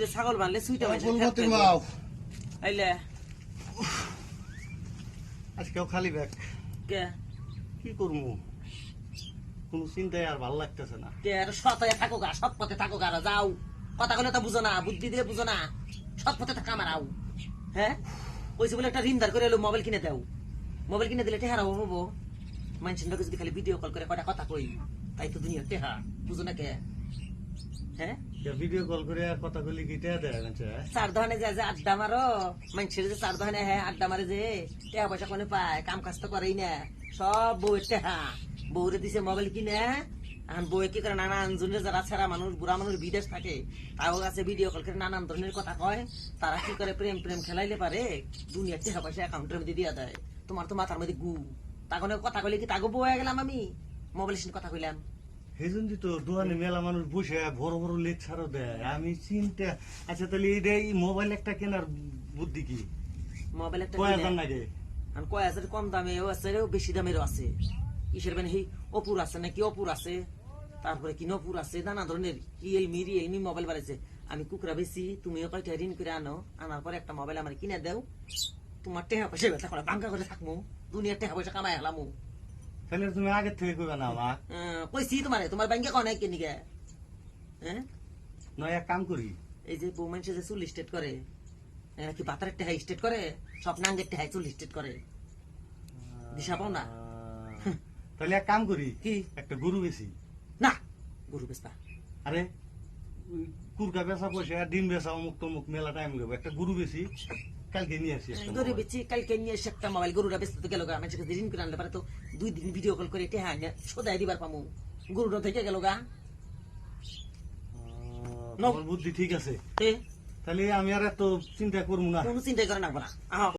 যে ছাগল বানলে সুইটা আইলে। আজকেও খালি ব্যাগ। কে? কি করব? কোনো চিন্তাই আর ভালো লাগতেছে না। কে? আর সৎ হয়ে থাকো গা সৎ পথে থাকো গা যাও। কথা বলে তো বুঝো না বুদ্ধি দিয়ে বুঝো না। সৎ পথে থাকা মারাও হ্যাঁ? কইছে বলে একটা রিন্দার করে এলো মোবাইল কিনে দাও। মোবাইল কিনে দিলে টেহারা হব। মানুষের যদি খালি ভিডিও কল করে কটা কথা কই? তাই তো দুনিয়ার টেহা। বুঝো না কে? হ্যাঁ? ভিডিও কল করে আর কথা কইলে গিটা দেয় না চার দোকানে যায় যে আড্ডা মারো মানুষের যে চার দোকানে হ্যাঁ আড্ডা মারে যে পয়সা কোনে পায় কাম কাজ তো করেই না। সব বউয়ের টেহা। বউরে দিছে মোবাইল কিনে এখন বউয়ে কি করে নানা আনজনের যারা ছেড়া মানুষ বুড়া মানুষ বিদেশ থাকে তাও কাছে ভিডিও কল করে নানান ধরনের কথা কয়। তারা কি করে প্রেম প্রেম খেলাইলে পারে? দুনিয়ার টেহা পয়সা অ্যাকাউন্টের মধ্যে দিয়া দেয়। তোমার তো মাথার মধ্যে গু। তাকে কথা কইলে কি তাগো বউ হয়ে গেলাম আমি? মোবাইলের কথা কইলাম। সেই তো দোকানে মেলা মানুষ বসে বড় বড় লেকচারও দেয়। আমি চিন্তা আচ্ছা তাহলে মোবাইল একটা কেনার বুদ্ধি কি? মোবাইল একটা কয় হাজার লাগে? আর কয় হাজার কম দামেও আছে বেশি দামেরও আছে। কিসের মানে সেই অপুর আছে নাকি অপুর আছে? তারপরে কি নপুর আছে? নানা ধরনের রিয়েলমি রিয়েলমি মোবাইল বাড়াইছে আমি কুকুরা বেশি তুমিও কয়টা ঋণ করে আনো? আনার পরে একটা মোবাইল আমার কিনে দাও। তোমার টেহা পয়সা ব্যথা করে বাঙ্কা করে থাকব দুনিয়ার টেহা পয়সা কামাই হলামু। তাহলে তুমি আগের থেকে কইবা না আমার কইছি তোমার তোমার ব্যাংকে কনে হ্যাঁ? নয় এক কাম করি। এই যে বউ মানুষে যে চুল স্টেট করে এরা কি বাতারের টেহা স্টেট করে? নাঙ্গের টেহাই চুল স্টেট করে। দিশা পাও না? তাহলে এক কাম করি কি? একটা গরু বেশি না গরু বেচবা। আরে কুরকা বেচা পয়সা ডিম বেচা অমুক তমুক মেলা টাইম লাগবে একটা গরু বেশি কালকে নিয়ে আসি গরু বেচি কালকে নিয়ে এসে একটা মোবাইল? গরুটা বেচতে তো গেল গা মানুষকে ঋণ করে আনলে পারে তো দুই দিন ভিডিও কল করে টেহা আনে সোদাই দিবার পামু। গরুটা থেকে গেল গা। বুদ্ধি ঠিক আছে। তাহলে আমি আর এত চিন্তা করব না। কোনো চিন্তাই করে না।